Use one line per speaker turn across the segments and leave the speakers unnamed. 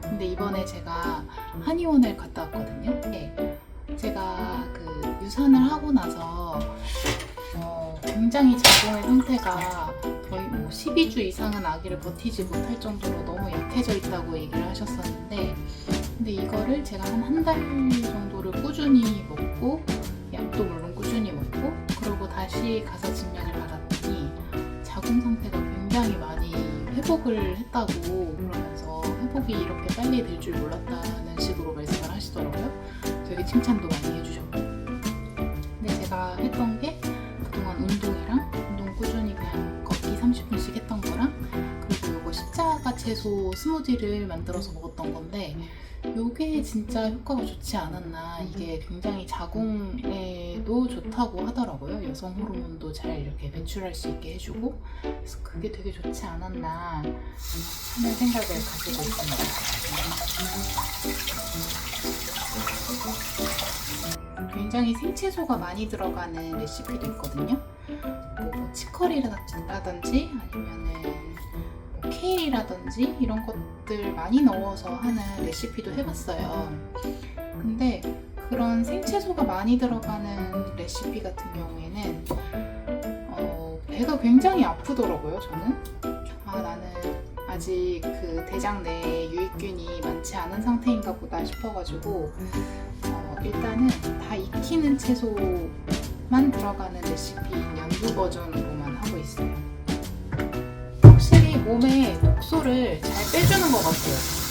근데 이번에 제가 한의원을 갔다 왔거든요. 네. 제가 그 유산을 하고 나서 굉장히 자궁의 상태가 거의 뭐 12주 이상은 아기를 버티지 못할 정도로 너무 약해져 있다고 얘기를 하셨었는데 근데 이거를 제가 한 한 달 정도를 꾸준히 먹고 약도 물론 꾸준히 먹고 그러고 다시 가서 진료를 받았더니 자궁 상태가 굉장히 많이 회복을 했다고 그러면서 회복이 이렇게 빨리 될 줄 몰랐다는 식으로 말씀을 하시더라고요. 되게 칭찬도 많이 채소 스무디를 만들어서 먹었던 건데 요게 진짜 효과가 좋지 않았나. 이게 굉장히 자궁에도 좋다고 하더라고요. 여성 호르몬도 잘 이렇게 배출할 수 있게 해주고. 그래서 그게 되게 좋지 않았나 하는 생각을 가지고 있습니다. 굉장히 생채소가 많이 들어가는 레시피도 있거든요. 뭐 치커리라든지 아니면은 뭐 케일이라든지 이런 것들 많이 넣어서 하는 레시피도 해봤어요. 근데 그런 생채소가 많이 들어가는 레시피 같은 경우에는 어, 배가 굉장히 아프더라고요. 저는 아 나는 아직 그 대장 내에 유익균이 많지 않은 상태인가 보다 싶어가지고 어, 일단은 다 익히는 채소만 들어가는 레시피인 연두 버전으로만 하고 있어요. 몸에 독소를 잘 빼주는 것 같아요.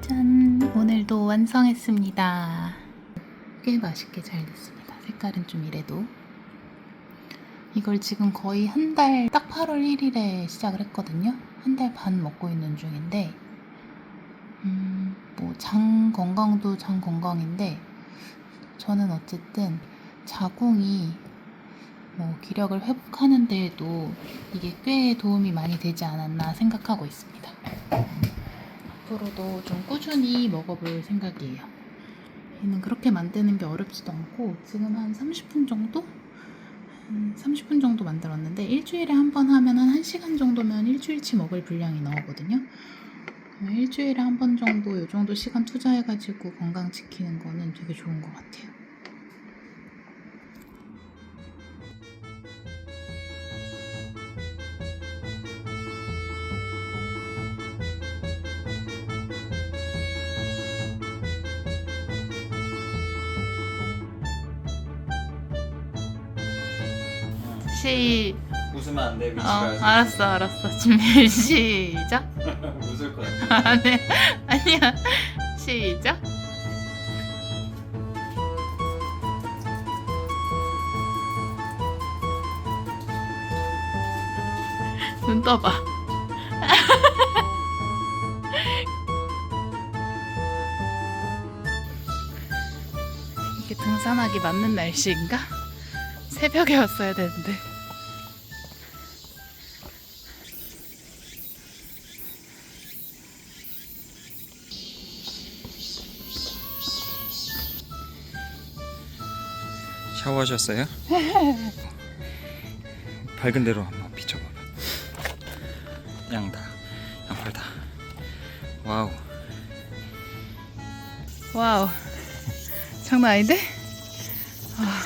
짠! 오늘도 완성했습니다. 꽤 맛있게 잘 됐습니다. 색깔은 좀 이래도. 이걸 지금 거의 한 달, 딱 8월 1일에 시작을 했거든요. 한 달 반 먹고 있는 중인데, 음, 뭐, 장 건강도 장 건강인데, 저는 어쨌든 자궁이 뭐, 기력을 회복하는 데에도 이게 꽤 도움이 많이 되지 않았나 생각하고 있습니다. 앞으로도 좀 꾸준히 먹어볼 생각이에요. 얘는 그렇게 만드는 게 어렵지도 않고, 지금 한 30분 정도? 한 30분 정도 만들었는데 일주일에 한 번 하면 한 1시간 정도면 일주일치 먹을 분량이 나오거든요. 어, 일주일에 한 번 정도 이 정도 시간 투자해가지고 건강 지키는 거는 되게 좋은 것 같아요. 시,
웃으면 안 돼.
어,
위치가
알았어, 알았어. 준비, 시작.
웃을 것 같아.
아, 네. 아니야. 시작. 눈 떠봐. 이게 등산하기 맞는 날씨인가? 새벽에 왔어야 되는데.
샤워하셨어요? 밝은 데로 한번 비춰봐봐. 양다, 양팔 다. 와우.
와우 장난 아닌데? 아,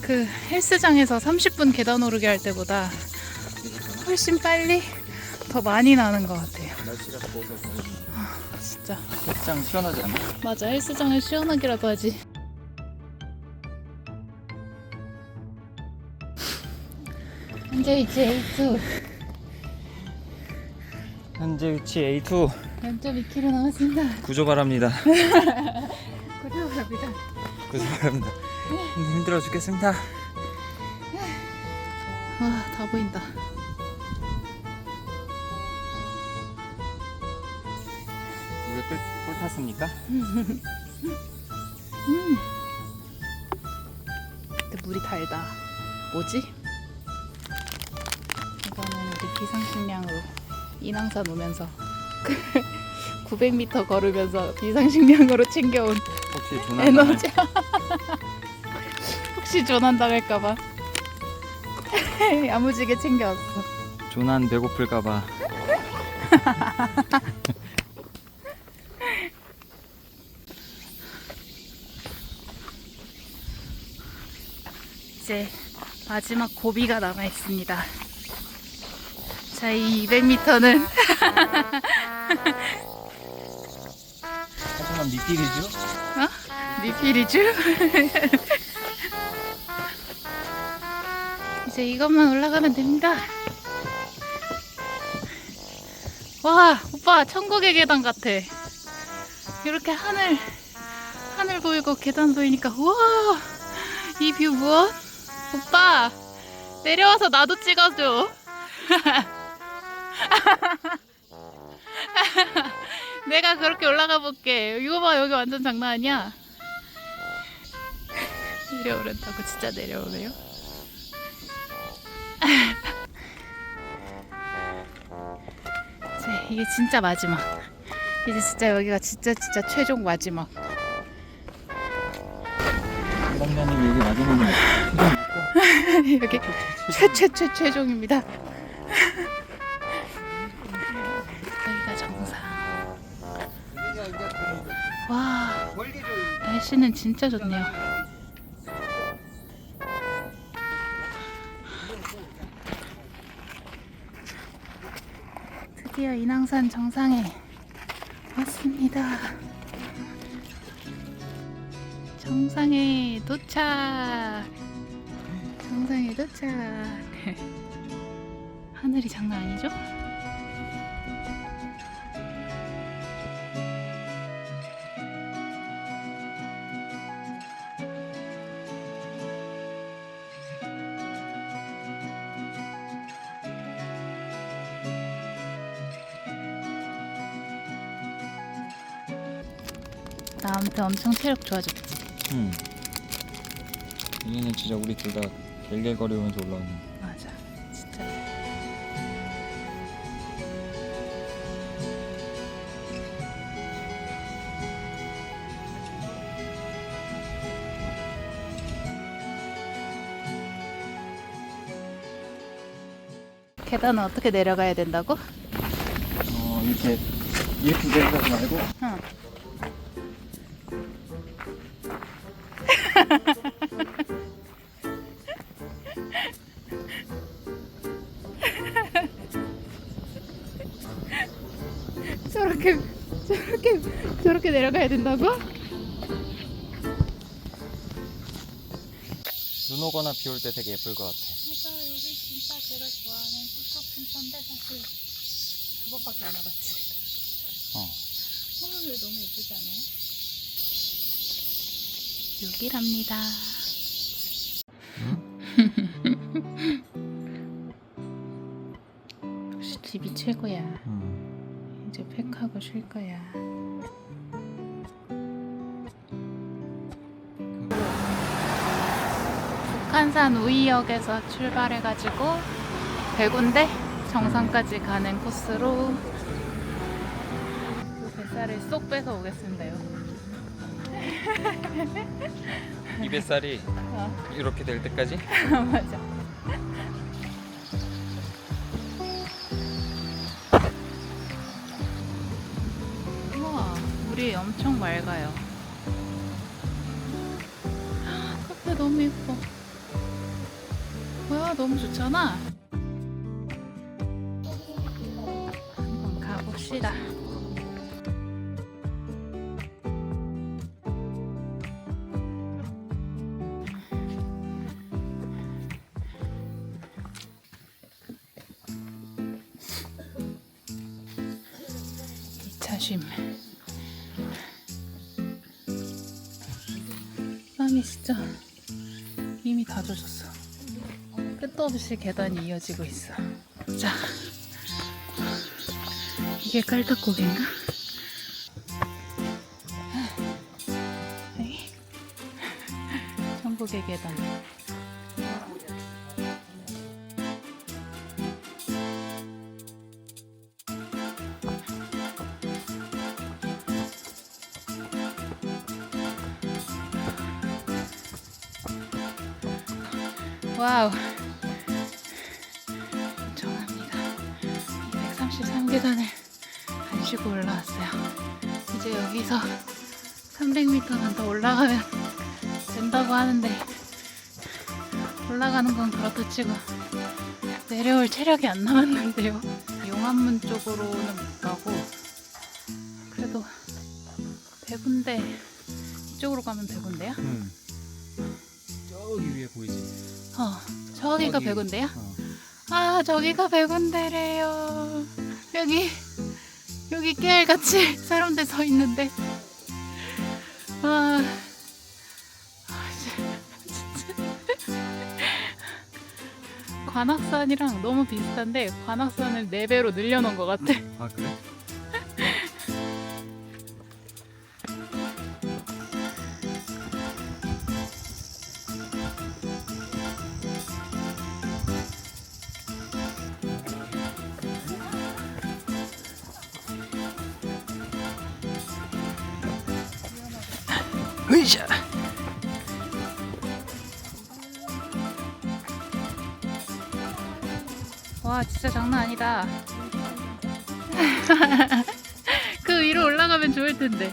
그 헬스장에서 30분 계단 오르기 할 때보다 훨씬 빨리 더 많이 나는 것 같아요
날씨가 더워서
진짜
헬스장 시원하지 않아?
맞아 헬스장을 시원하기라도 하지 현재 위치 A2
현재 위치 A2
0.2km 남았습니다
구조 바랍니다.
고생합니다
구조 바랍니다. 힘들어 죽겠습니다.
아다 보인다
물에 꿀, 꿀 탔습니까?
음. 근데 물이 달다. 뭐지? 비상식량으로 인왕산 오면서 900m 걸으면서 비상식량으로 챙겨온
혹시 조난
에너지. 혹시 조난 당할까봐 야무지게 챙겨왔어.
조난 배고플까봐
이제 마지막 고비가 남아 있습니다. 자, 이 200m는
하지만 미필이죠?
미필이죠? 이제 이것만 올라가면 됩니다. 와, 오빠 천국의 계단 같아. 이렇게 하늘 하늘 보이고 계단 보이니까 우와, 이 뷰 무엇? 오빠 내려와서 나도 찍어줘. 내가 그렇게 올라가 볼게. 이거 봐, 여기 완전 장난 아니야. 내려오랬다고 진짜 내려오네요. 이제 이게 진짜 마지막. 이제 진짜 여기가 진짜 진짜 최종 마지막.
부장님 여기 마지막에
여기 최 최 최 최종입니다. 날씨는 진짜 좋네요. 드디어 인왕산 정상에 왔습니다. 정상에 도착. 정상에 도착. 하늘이 장난 아니죠? 나한테 엄청 체력 좋아졌지.
응 여기는 진짜 우리 둘 다 갤갤거리면서 올라오는
맞아, 진짜. 계단은 어떻게 내려가야 된다고?
어 이렇게 이렇게 내려가지 말고
응. 내려가야 된다고?
눈 오거나 비 올 때 되게 예쁠 것 같아
맞아 여기 진짜 제가 좋아하는 숲속 근처인데 사실 두 번밖에 안 와봤지.
어
하늘 너무 예쁘지 않아요? 여기랍니다. 역시 집이 최고야.
음.
이제 팩하고 쉴 거야. 한산 우이역에서 출발해가지고 배군대 정상까지 가는 코스로 그 뱃살을 쏙 빼서 오겠습니다요.
이 뱃살이
어,
이렇게 될 때까지
맞아. 우와, 물이 엄청 맑아요. 카페 너무 예뻐. 너무 좋잖아. 한번 가봅시다. 이차 쉼. 땀이 진짜 이미 다 젖었어. 끝도 없이 계단이 이어지고 있어. 자, 이게 깔딱고기인가? 에이. 천국의 계단. 300m만 더 올라가면 된다고 하는데 올라가는 건 그렇다 치고 내려올 체력이 안 남았는데요. 용암문 쪽으로는 못 가고 그래도 배군데 이쪽으로 가면 배군데요?
응. 저기 위에 보이지?
어 저기가
저기.
배군데요?
어.
아 저기가 백운대래요 여기 여기 깨알같이 사람들 서 있는데 관악산이랑 너무 비슷한데 관악산을 4배로 늘려놓은 것 같아
아 그래? 으이샤.
와 진짜 장난 아니다. 그 위로 올라가면 좋을 텐데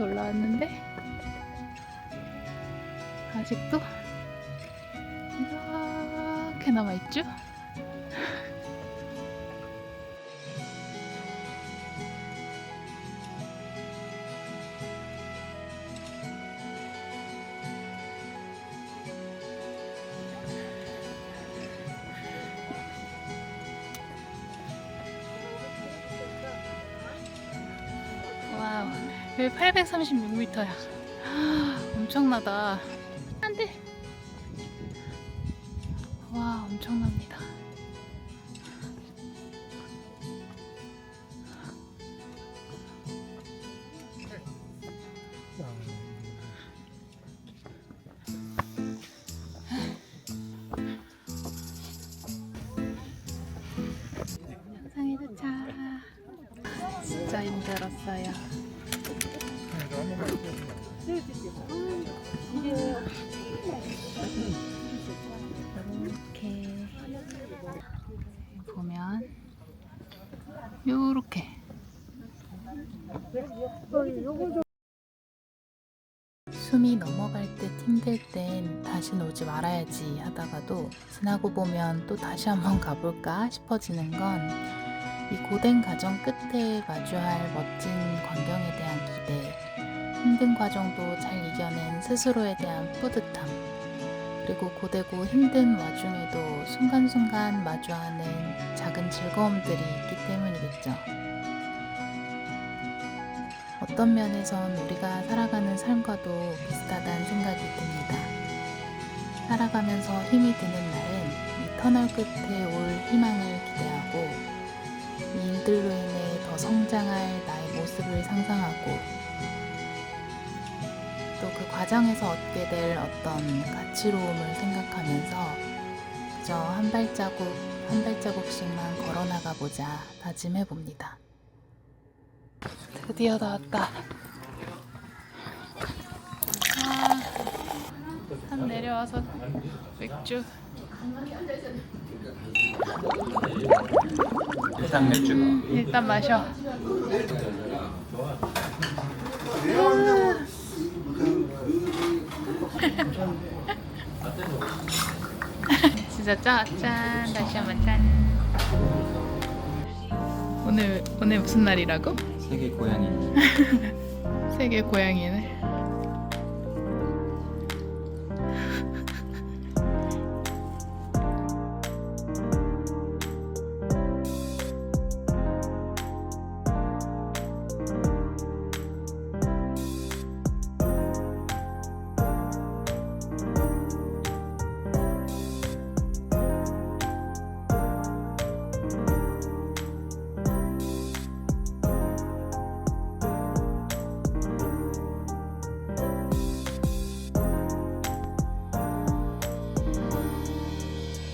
이렇게 올라왔는데 아직도 이렇게 남아있죠? 여기 836m야. 엄청나다. 안 돼. 와 엄청납니다. 진짜 힘들었어요 이렇게 보면 요렇게 숨이 넘어갈 듯 힘들 땐 다신 오지 말아야지 하다가도 지나고 보면 또 다시 한번 가볼까 싶어지는 건 이 고된 과정 끝에 마주할 멋진 광경에 대한 기대, 힘든 과정도 잘 이겨낸 스스로에 대한 뿌듯함, 그리고 고되고 힘든 와중에도 순간순간 마주하는 작은 즐거움들이 있기 때문이겠죠. 어떤 면에선 우리가 살아가는 삶과도 비슷하다는 생각이 듭니다. 살아가면서 힘이 드는 날은 이 터널 끝에 올 희망을 기대하고 이 일들로 인해 더 성장할 나의 모습을 상상하고 또 그 과정에서 얻게 될 어떤 가치로움을 생각하면서 그저 한 발자국 한 발자국씩만 걸어나가 보자 다짐해 봅니다. 드디어 나왔다. 아, 산 내려와서 맥주.
해장 맥주.
일단 마셔. 진짜 짜, 짠. 다시 한번 짠. 오늘 오늘 무슨 날이라고?
세계 고양이.
세계 고양이네.